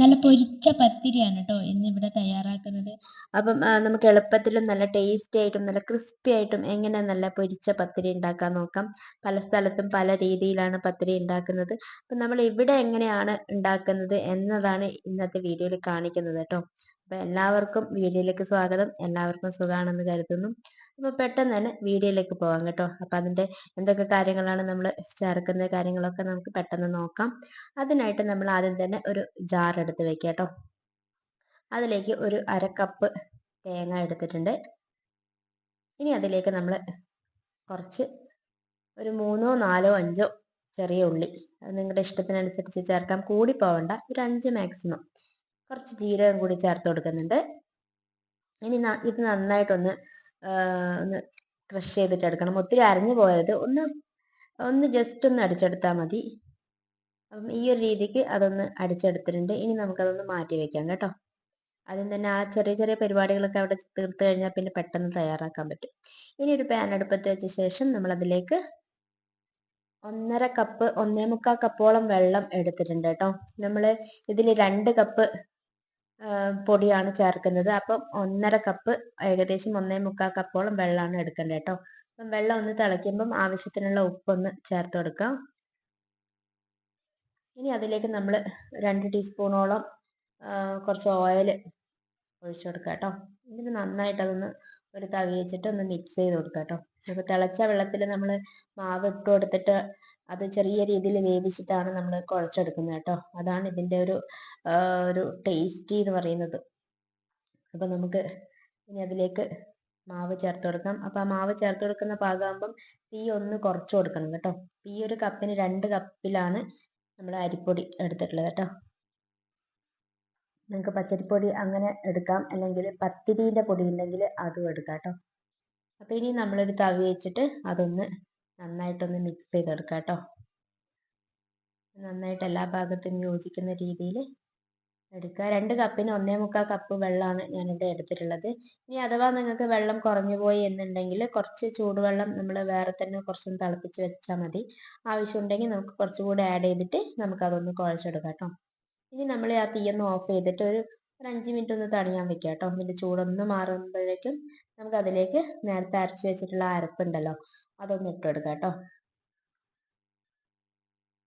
നല്ല പൊരിച്ച പത്തിരിയാണ് കേട്ടോ ഇന്നിവിടെ തയ്യാറാക്കുന്നത്. അപ്പം നമുക്ക് എളുപ്പത്തിലും നല്ല ടേസ്റ്റി ആയിട്ടും നല്ല ക്രിസ്പി ആയിട്ടും എങ്ങനെ നല്ല പൊരിച്ച പത്തിരി ഉണ്ടാക്കാൻ നോക്കാം. പല സ്ഥലത്തും പല രീതിയിലാണ് പത്തിരി ഉണ്ടാക്കുന്നത്. അപ്പം നമ്മൾ ഇവിടെ എങ്ങനെയാണ് ഉണ്ടാക്കുന്നത് എന്നതാണ് ഇന്നത്തെ വീഡിയോയിൽ കാണിക്കുന്നത് കേട്ടോ അപ്പം എല്ലാവർക്കും വീഡിയോയിലേക്ക് സ്വാഗതം. എല്ലാവർക്കും സുഖമാണെന്ന് കരുതുന്നു. അപ്പൊ പെട്ടെന്ന് തന്നെ വീഡിയോയിലേക്ക് പോവാം കേട്ടോ. അപ്പൊ അതിന്റെ എന്തൊക്കെ കാര്യങ്ങളാണ് നമ്മൾ ചേർക്കുന്ന കാര്യങ്ങളൊക്കെ നമുക്ക് പെട്ടെന്ന് നോക്കാം. അതിനായിട്ട് നമ്മൾ ആദ്യം തന്നെ ഒരു ജാർ എടുത്ത് വെക്കാം കേട്ടോ. അതിലേക്ക് ഒരു അര കപ്പ് തേങ്ങ എടുത്തിട്ടുണ്ട്. ഇനി അതിലേക്ക് നമ്മൾ കുറച്ച് ഒരു മൂന്നോ നാലോ അഞ്ചോ ചെറിയ ഉള്ളി. അത് നിങ്ങളുടെ ഇഷ്ടത്തിനനുസരിച്ച് ചേർക്കാം. കൂടി പോവണ്ട. ഒരു അഞ്ച് മാക്സിമം കുറച്ച് ജീരകം കൂടി ചേർത്ത് കൊടുക്കുന്നുണ്ട്. ഇനി ഇത് നന്നായിട്ടൊന്ന് ഒന്ന് ക്രഷ് ചെയ്തിട്ട് എടുക്കണം ഒത്തിരി അരഞ്ഞു പോയത് ഒന്ന് ഒന്ന് ജസ്റ്റ് ഒന്ന് അടിച്ചെടുത്താൽ മതി. അപ്പം ഈ ഒരു രീതിക്ക് അതൊന്ന് അടിച്ചെടുത്തിട്ടുണ്ട്. ഇനി നമുക്കതൊന്ന് മാറ്റി വെക്കാം കേട്ടോ. ആദ്യം തന്നെ ആ ചെറിയ ചെറിയ പരിപാടികളൊക്കെ അവിടെ തീർത്തു കഴിഞ്ഞാൽ പിന്നെ പെട്ടെന്ന് തയ്യാറാക്കാൻ പറ്റും. ഇനി ഒരു പാൻ അടുപ്പത്ത് വെച്ച ശേഷം നമ്മൾ അതിലേക്ക് ഒന്നര കപ്പ് ഒന്നേ മുക്കാൽ കപ്പോളം വെള്ളം എടുത്തിട്ടുണ്ട് കേട്ടോ. നമ്മൾ ഇതിൽ രണ്ട് കപ്പ് പൊടിയാണ് ചേർക്കുന്നത്. അപ്പം ഒന്നര കപ്പ് ഏകദേശം ഒന്നേ മുക്കാൽ കപ്പോളം വെള്ളമാണ് എടുക്കേണ്ടത് കേട്ടോ. അപ്പം വെള്ളം ഒന്ന് തിളയ്ക്കുമ്പം ആവശ്യത്തിനുള്ള ഉപ്പൊന്ന് ചേർത്ത് കൊടുക്കാം. ഇനി അതിലേക്ക് നമ്മൾ രണ്ട് ടീസ്പൂണോളം കുറച്ച് ഓയിൽ ഒഴിച്ചു കൊടുക്കുക കേട്ടോ. എന്നിട്ട് നന്നായിട്ട് അതൊന്ന് ഒരു തവി വെച്ചിട്ട് ഒന്ന് മിക്സ് ചെയ്ത് കൊടുക്കുക കേട്ടോ. അപ്പോൾ തിളച്ച വെള്ളത്തിൽ നമ്മൾ മാവ് ഇട്ട് കൊടുത്തിട്ട് അത് ചെറിയ രീതിയിൽ വേവിച്ചിട്ടാണ് നമ്മൾ കുഴച്ചെടുക്കുന്നത് കേട്ടോ. അതാണ് ഇതിന്റെ ഒരു ഒരു ടേസ്റ്റി എന്ന് പറയുന്നത്. അപ്പോൾ നമുക്ക് ഇനി അതിലേക്ക് മാവ് ചേർത്ത് കൊടുക്കാം. അപ്പോൾ ആ മാവ് ചേർത്ത് കൊടുക്കുന്ന പാകമാകുമ്പം തീ ഒന്ന് കുറച്ച് കൊടുക്കണം കേട്ടോ. ഈ ഒരു കപ്പിന് രണ്ട് കപ്പിലാണ് നമ്മൾ അരിപ്പൊടി എടുത്തിട്ടുള്ളത് കേട്ടോ. നിങ്ങൾക്ക് പച്ചരിപ്പൊടി അങ്ങനെ എടുക്കാം. അല്ലെങ്കിൽ പത്തിരീന്റെ പൊടി ഉണ്ടെങ്കിൽ അതും എടുക്കാം കേട്ടോ. അപ്പോൾ ഇനി നമ്മളൊരു തവി വെച്ചിട്ട് അതൊന്ന് നന്നായിട്ടൊന്ന് മിക്സ് ചെയ്തെടുക്കാം കേട്ടോ നന്നായിട്ട് എല്ലാ ഭാഗത്തും യോജിക്കുന്ന രീതിയിൽ എടുക്കുക. രണ്ട് കപ്പിന് ഒന്നേ മുക്കാൽ കപ്പ് വെള്ളമാണ് ഞാനിവിടെ എടുത്തിട്ടുള്ളത്. ഇനി അഥവാ നിങ്ങൾക്ക് വെള്ളം കുറഞ്ഞു പോയി എന്നുണ്ടെങ്കിൽ കുറച്ച് ചൂടുവെള്ളം നമ്മൾ വേറെ തന്നെ കുറച്ചൊന്ന് തിളപ്പിച്ച് വെച്ചാൽ മതി. ആവശ്യമുണ്ടെങ്കിൽ നമുക്ക് കുറച്ചുകൂടി ആഡ് ചെയ്തിട്ട് നമുക്ക് അതൊന്ന് കുഴച്ചെടുക്കാം കേട്ടോ. ഇനി നമ്മൾ ആ തീയൊന്ന് ഓഫ് ചെയ്തിട്ട് ഒരു ഒരു അഞ്ച് മിനിറ്റ് ഒന്ന് തണിയാൻ വെക്കാം കേട്ടോ. ഇതിന്റെ ചൂടൊന്ന് മാറുമ്പോഴേക്കും നമുക്ക് അതിലേക്ക് നേരത്തെ അരച്ച് വെച്ചിട്ടുള്ള അരപ്പുണ്ടല്ലോ അതൊന്ന് ഇട്ട് കൊടുക്കാം കേട്ടോ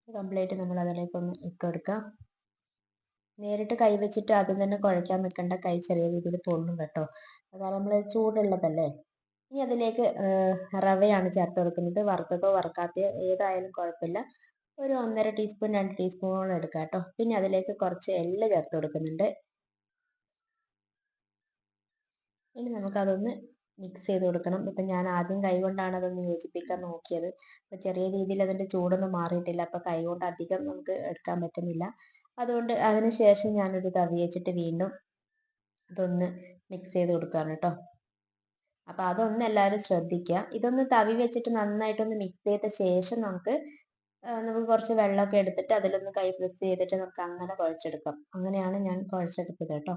കംപ്ലീറ്റ് നമ്മൾ അതിലേക്ക് ഒന്ന് ഇട്ട് കൊടുക്കാം നേരിട്ട് കൈ വെച്ചിട്ട് ആദ്യം തന്നെ കുഴയ്ക്കാൻ നിൽക്കേണ്ട കൈ ചെറിയ രീതിയിൽ പൊള്ളും കേട്ടോ. അതാണ് നമ്മൾ ചൂടുള്ളതല്ലേ? ഇനി അതിലേക്ക് റവയാണ് ചേർത്ത് കൊടുക്കുന്നത്. വറുത്തതോ വറുക്കാത്തയോ ഏതായാലും കുഴപ്പമില്ല. ഒരു ഒന്നര ടീസ്പൂൺ രണ്ട് ടീസ്പൂണോളം എടുക്കുക കേട്ടോ. പിന്നെ അതിലേക്ക് കുറച്ച് എള്ള് ചേർത്ത് കൊടുക്കുന്നുണ്ട്. ഇനി നമുക്കതൊന്ന് മിക്സ് ചെയ്ത് കൊടുക്കണം. ഇപ്പം ഞാൻ ആദ്യം കൈ കൊണ്ടാണ് അതൊന്ന് യോജിപ്പിക്കാൻ നോക്കിയത്. അപ്പോൾ ചെറിയ രീതിയിൽ അതിന്റെ ചൂടൊന്നും മാറിയിട്ടില്ല. അപ്പോൾ കൈ കൊണ്ട് അധികം നമുക്ക് എടുക്കാൻ പറ്റുന്നില്ല. അതുകൊണ്ട് അതിന് ശേഷം ഞാനൊരു തവി വെച്ചിട്ട് വീണ്ടും അതൊന്ന് മിക്സ് ചെയ്ത് കൊടുക്കുകയാണ് കേട്ടോ. അപ്പോൾ അതൊന്ന് എല്ലാവരും ശ്രദ്ധിക്കുക. ഇതൊന്ന് തവി വെച്ചിട്ട് നന്നായിട്ടൊന്ന് മിക്സ് ചെയ്ത ശേഷം നമുക്ക് നമുക്ക് കുറച്ച് വെള്ളമൊക്കെ എടുത്തിട്ട് അതിലൊന്ന് കൈ പ്രസ് ചെയ്തിട്ട് നമുക്ക് അങ്ങനെ കുഴച്ചെടുക്കാം. അങ്ങനെയാണ് ഞാൻ കുഴച്ചെടുത്തത് കേട്ടോ.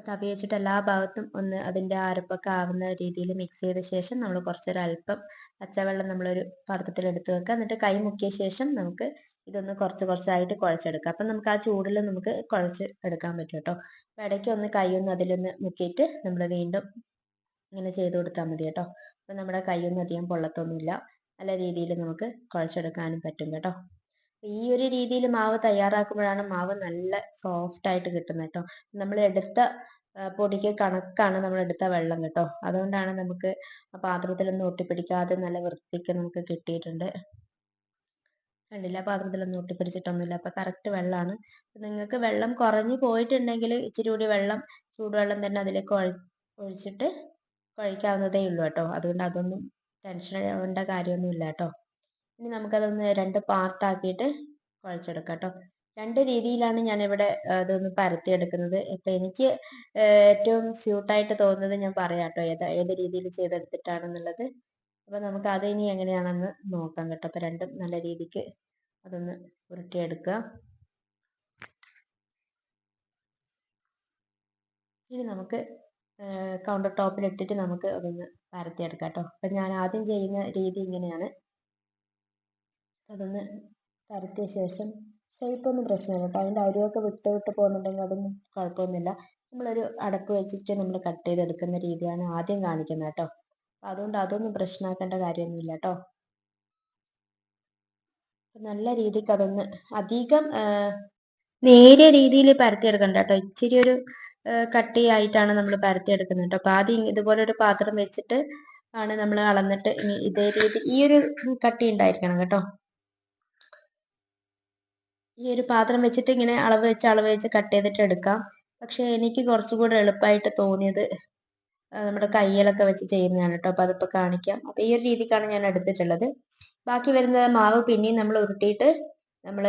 അപ്പോൾ തവി വെച്ചിട്ട് എല്ലാ ഭാഗത്തും ഒന്ന് അതിന്റെ അരപ്പൊക്കെ ആവുന്ന രീതിയിൽ മിക്സ് ചെയ്ത ശേഷം നമ്മൾ കുറച്ചൊരു അല്പം പച്ചവെള്ളം നമ്മളൊരു പാത്രത്തിൽ എടുത്ത് വെക്കുക എന്നിട്ട് കൈ മുക്കിയ ശേഷം നമുക്ക് ഇതൊന്ന് കുറച്ച് കുറച്ചായിട്ട് കുഴച്ചെടുക്കാം. അപ്പം നമുക്ക് ആ ചൂടിൽ നമുക്ക് കുഴച്ച് എടുക്കാൻ പറ്റും കേട്ടോ. അപ്പോൾ ഇടയ്ക്ക് ഒന്ന് കൈ ഒന്ന് അതിലൊന്ന് മുക്കിയിട്ട് നമ്മൾ വീണ്ടും ഇങ്ങനെ ചെയ്ത് കൊടുത്താൽ മതി കേട്ടോ. അപ്പം നമ്മുടെ കൈയൊന്നും അധികം പൊള്ളത്തൊന്നുമില്ല. നല്ല രീതിയിൽ നമുക്ക് കുഴച്ചെടുക്കാനും പറ്റും കേട്ടോ. ഈ ഒരു രീതിയിൽ മാവ് തയ്യാറാക്കുമ്പോഴാണ് മാവ് നല്ല സോഫ്റ്റ് ആയിട്ട് കിട്ടുന്നത് കേട്ടോ നമ്മൾ എടുത്ത പൊടിക്ക് കണക്കാണ് നമ്മൾ എടുത്ത വെള്ളം കേട്ടോ അതുകൊണ്ടാണ് നമുക്ക് പാത്രത്തിലൊന്നും ഒട്ടിപ്പിടിക്കാതെ നല്ല വൃത്തിക്ക് നമുക്ക് കിട്ടിയിട്ടുണ്ട്. കണ്ടില്ല? പാത്രത്തിലൊന്നും ഒട്ടിപ്പിടിച്ചിട്ടൊന്നുമില്ല. അപ്പൊ കറക്റ്റ് വെള്ളമാണ്. നിങ്ങൾക്ക് വെള്ളം കുറഞ്ഞു പോയിട്ടുണ്ടെങ്കിൽ ഇച്ചിരി കൂടി വെള്ളം ചൂടുവെള്ളം തന്നെ അതിലേക്ക് ഒഴി ഒഴിച്ചിട്ട് കഴിക്കാവുന്നതേ ഉള്ളൂ കേട്ടോ അതുകൊണ്ട് അതൊന്നും ടെൻഷൻ ആവേണ്ട കാര്യമൊന്നുമില്ല കേട്ടോ ഇനി നമുക്കതൊന്ന് രണ്ട് പാർട്ടാക്കിയിട്ട് കുഴച്ചെടുക്കാം കേട്ടോ രണ്ട് രീതിയിലാണ് ഞാനിവിടെ അതൊന്ന് ഇതൊന്ന് പരത്തിയെടുക്കുന്നത്. ഇപ്പൊ എനിക്ക് ഏറ്റവും സ്യൂട്ടായിട്ട് തോന്നുന്നത് ഞാൻ പറയാം കേട്ടോ ഏതാ ഏത് രീതിയിൽ ചെയ്തെടുത്തിട്ടാണെന്നുള്ളത്. അപ്പൊ നമുക്ക് അത് ഇനി എങ്ങനെയാണെന്ന് നോക്കാം കേട്ടോ. അപ്പൊ രണ്ടും നല്ല രീതിക്ക് അതൊന്ന് ഉരുട്ടിയെടുക്കുക. ഇനി നമുക്ക് കൗണ്ടർ ടോപ്പിൽ ഇട്ടിട്ട് നമുക്ക് അതൊന്ന് പരത്തിയെടുക്കാം കേട്ടോ അപ്പൊ ഞാൻ ആദ്യം ചെയ്യുന്ന രീതി ഇങ്ങനെയാണ്. അതൊന്ന് പരത്തിയ ശേഷം ഷേപ്പൊന്നും പ്രശ്നമില്ല. കേട്ടോ അതിന്റെ അരിയൊക്കെ വിട്ട് വിട്ട് പോകുന്നുണ്ടെങ്കിൽ അതൊന്നും കുഴപ്പമൊന്നുമില്ല. നമ്മളൊരു അടപ്പ് വെച്ചിട്ട് നമ്മൾ കട്ട് ചെയ്തെടുക്കുന്ന രീതിയാണ് ആദ്യം കാണിക്കുന്നത് കേട്ടോ. അതുകൊണ്ട് അതൊന്നും പ്രശ്നമാക്കേണ്ട കാര്യമൊന്നുമില്ല കേട്ടോ നല്ല രീതിക്ക് അതൊന്ന് അധികം നേരിയ രീതിയിൽ പരത്തിയെടുക്കണ്ട കേട്ടോ ഇച്ചിരി ഒരു കട്ടിയായിട്ടാണ് നമ്മൾ പരത്തിയെടുക്കുന്നത് കേട്ടോ അപ്പോൾ ആദ്യം ഇതുപോലെ ഒരു പാത്രം വെച്ചിട്ട് ആണ് നമ്മൾ അളന്നിട്ട് ഇതേ രീതി ഈ ഒരു കട്ടി ഉണ്ടായിരിക്കണം കേട്ടോ. ഈ ഒരു പാത്രം വെച്ചിട്ട് ഇങ്ങനെ അളവ് വെച്ച് അളവ് വെച്ച് കട്ട് ചെയ്തിട്ട് എടുക്കാം. പക്ഷെ എനിക്ക് കുറച്ചുകൂടെ എളുപ്പമായിട്ട് തോന്നിയത് നമ്മുടെ കയ്യിലൊക്കെ വെച്ച് ചെയ്യുന്നതാണ് കേട്ടോ. അപ്പോൾ അതിപ്പോൾ കാണിക്കാം. അപ്പോൾ ഈ ഒരു രീതിക്കാണ് ഞാൻ എടുത്തിട്ടുള്ളത്. ബാക്കി വരുന്ന മാവ് പിന്നെയും നമ്മൾ ഉരുട്ടിയിട്ട് നമ്മൾ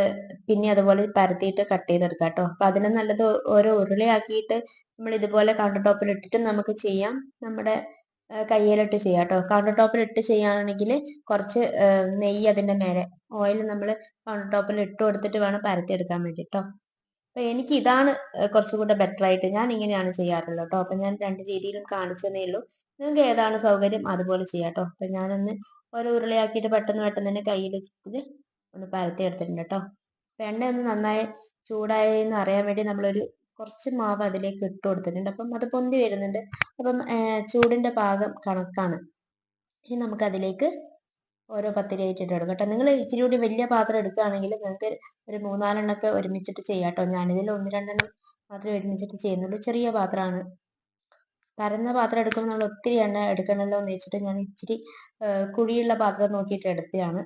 പിന്നെ അതുപോലെ പരത്തിയിട്ട് കട്ട് ചെയ്തെടുക്കാം കേട്ടോ. അപ്പോൾ അതിനെ നല്ലത് ഓരോ ഉരുളയാക്കിയിട്ട് നമ്മൾ ഇതുപോലെ കൗണ്ടർ ടോപ്പിൽ ഇട്ടിട്ട് നമുക്ക് ചെയ്യാം. നമ്മുടെ കയ്യിലിട്ട് ചെയ്യാം കേട്ടോ. കൗണ്ടർ ടോപ്പിൽ ഇട്ട് ചെയ്യുകയാണെങ്കിൽ കുറച്ച് നെയ്യ് അതിന്റെ മേലെ ഓയിൽ നമ്മൾ കൗണ്ടർ ടോപ്പിൽ ഇട്ട് കൊടുത്തിട്ട് വേണം പരത്തിയെടുക്കാൻ വേണ്ടി കേട്ടോ അപ്പോൾ എനിക്ക് ഇതാണ് കുറച്ചുകൂടെ ബെറ്റർ ആയിട്ട് ഞാൻ ഇങ്ങനെയാണ് ചെയ്യാറുള്ളത് കേട്ടോ അപ്പം ഞാൻ രണ്ട് രീതിയിലും കാണിച്ചതേ ഉള്ളൂ. നിങ്ങൾക്ക് ഏതാണ് സൗകര്യം അതുപോലെ ചെയ്യാം കേട്ടോ അപ്പം ഞാനൊന്ന് ഓരോ ഉരുളയാക്കിയിട്ട് പെട്ടെന്ന് പെട്ടെന്ന് തന്നെ കയ്യിൽ ഒന്ന് പരത്തി എടുത്തിട്ടുണ്ട് കേട്ടോ അപ്പം എണ്ണ ഒന്ന് നന്നായി ചൂടായി എന്ന് അറിയാൻ വേണ്ടി നമ്മളൊരു കുറച്ച് മാവ് അതിലേക്ക് ഇട്ട് കൊടുത്തിട്ടുണ്ട്. അപ്പം അത് പൊന്തി വരുന്നുണ്ട്. അപ്പം ചൂടിന്റെ പാകം കണക്കാണ്. ഇനി നമുക്ക് അതിലേക്ക് ഓരോ പത്തിരി ആയിട്ട് ഇട്ട് കൊടുക്കാം. കേട്ടോ നിങ്ങൾ ഇച്ചിരി കൂടി വലിയ പാത്രം എടുക്കുകയാണെങ്കിൽ നിങ്ങൾക്ക് ഒരു മൂന്നാലെണ്ണൊക്കെ ഒരുമിച്ചിട്ട് ചെയ്യാം കേട്ടോ. ഞാനിതിൽ ഒന്ന് രണ്ടെണ്ണം മാത്രമേ ഒരുമിച്ചിട്ട് ചെയ്യുന്നുള്ളൂ. ചെറിയ പാത്രമാണ്. പരന്ന പാത്രം എടുക്കുമ്പോൾ നമ്മൾ ഒത്തിരി എണ്ണ എടുക്കണമല്ലോ എന്ന് വെച്ചിട്ട് ഞാൻ ഇച്ചിരി കുഴിയുള്ള പാത്രം നോക്കിയിട്ട് എടുത്തതാണ്.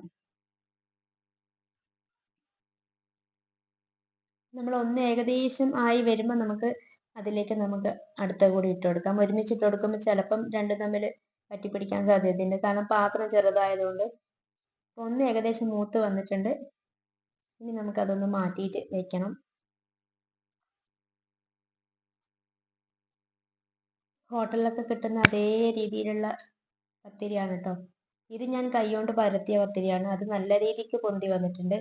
നമ്മൾ ഒന്ന് ഏകദേശം ആയി വരുമ്പോൾ നമുക്ക് അതിലേക്ക് നമുക്ക് അടുത്ത കൂടി ഇട്ട് കൊടുക്കാം. ഒരുമിച്ച് ഇട്ട് കൊടുക്കുമ്പോൾ ചിലപ്പം രണ്ടും തമ്മിൽ പറ്റിപ്പിടിക്കാൻ സാധ്യതയുണ്ട്. കാരണം പാത്രം ചെറുതായതുകൊണ്ട് ഒന്ന് ഏകദേശം മൂത്ത് വന്നിട്ടുണ്ട്. ഇനി നമുക്ക് നമുക്കതൊന്ന് മാറ്റിയിട്ട് വെക്കണം. ഹോട്ടലിലൊക്കെ കിട്ടുന്ന അതേ രീതിയിലുള്ള പത്തിരിയാണ് കേട്ടോ ഇത് ഞാൻ കൈകൊണ്ട് പരത്തിയ പത്തിരിയാണ്. അത് നല്ല രീതിക്ക് പൊന്തി വന്നിട്ടുണ്ട്.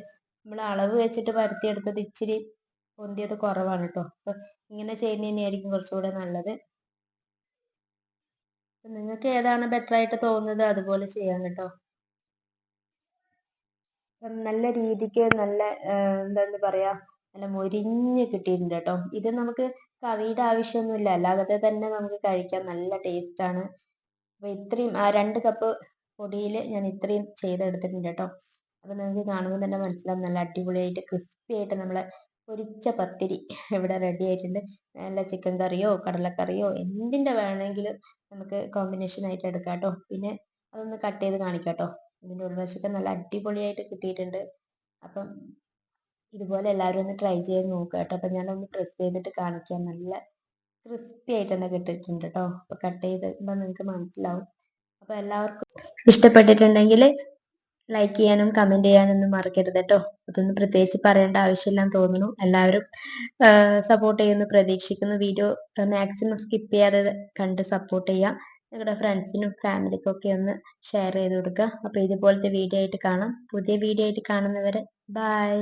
നമ്മൾ അളവ് വെച്ചിട്ട് പരത്തിയെടുത്തത് ഇച്ചിരി പൊന്തിയത് കുറവാണ് കേട്ടോ അപ്പൊ ഇങ്ങനെ ചെയ്യുന്നത് തന്നെയായിരിക്കും കുറച്ചുകൂടെ നല്ലത് നിങ്ങൾക്ക് ഏതാണ് ബെറ്റർ ആയിട്ട് തോന്നുന്നത് അതുപോലെ ചെയ്യാം കേട്ടോ. നല്ല രീതിക്ക് നല്ല എന്താ പറയാ നല്ല മൊരിഞ്ഞ് കിട്ടിയിട്ടുണ്ട് കേട്ടോ. ഇത് നമുക്ക് കറിയുടെ ആവശ്യമൊന്നുമില്ല. അല്ലാതെ തന്നെ നമുക്ക് കഴിക്കാം. നല്ല ടേസ്റ്റ് ആണ്. അപ്പോൾ ഇത്രയും ആ രണ്ട് കപ്പ് പൊടിയിൽ ഞാൻ ഇത്രയും ചെയ്തെടുത്തിട്ടുണ്ട് കേട്ടോ. അപ്പോൾ നിങ്ങൾക്ക് കാണുമ്പോൾ തന്നെ മനസ്സിലാവും. നല്ല അടിപൊളിയായിട്ട് ക്രിസ്പി ആയിട്ട് നമ്മളെ പൊരിച്ച പത്തിരി ഇവിടെ റെഡി ആയിട്ടുണ്ട്. നല്ല ചിക്കൻ കറിയോ കടലക്കറിയോ എന്തിന്റെ വേണമെങ്കിലും നമുക്ക് കോമ്പിനേഷൻ ആയിട്ട് എടുക്കാം കേട്ടോ പിന്നെ അതൊന്ന് കട്ട് ചെയ്ത് കാണിക്കാം കേട്ടോ ഇതിന്റെ ഉൾവശമൊക്കെ നല്ല അടിപൊളിയായിട്ട് കിട്ടിയിട്ടുണ്ട്. അപ്പം ഇതുപോലെ എല്ലാവരും ഒന്ന് ട്രൈ ചെയ്ത് നോക്കുക കേട്ടോ അപ്പം ഞാനൊന്ന് പ്രസ് ചെയ്തിട്ട് കാണിക്കാം. നല്ല ക്രിസ്പി ആയിട്ട് തന്നെ കിട്ടിയിട്ടുണ്ട് കേട്ടോ അപ്പോൾ കട്ട് ചെയ്തുമ്പോൾ നിങ്ങൾക്ക് മനസ്സിലാവും. അപ്പോൾ എല്ലാവർക്കും ഇഷ്ടപ്പെട്ടിട്ടുണ്ടെങ്കിൽ ലൈക്ക് ചെയ്യാനും കമന്റ് ചെയ്യാനൊന്നും മറക്കരുത് കേട്ടോ അതൊന്നും പ്രത്യേകിച്ച് പറയേണ്ട ആവശ്യമില്ലെന്ന് തോന്നുന്നു. എല്ലാവരും സപ്പോർട്ട് ചെയ്യുന്നു പ്രതീക്ഷിക്കുന്നു. വീഡിയോ മാക്സിമം സ്കിപ്പ് ചെയ്യാതെ കണ്ട് സപ്പോർട്ട് ചെയ്യുക. നിങ്ങളുടെ ഫ്രണ്ട്സിനും ഫാമിലിക്കും ഒക്കെ ഒന്ന് ഷെയർ ചെയ്ത് കൊടുക്കുക. അപ്പോൾ ഇതുപോലത്തെ വീഡിയോ ആയിട്ട് കാണാം. പുതിയ വീഡിയോ ആയിട്ട് കാണുന്നവരെ ബൈ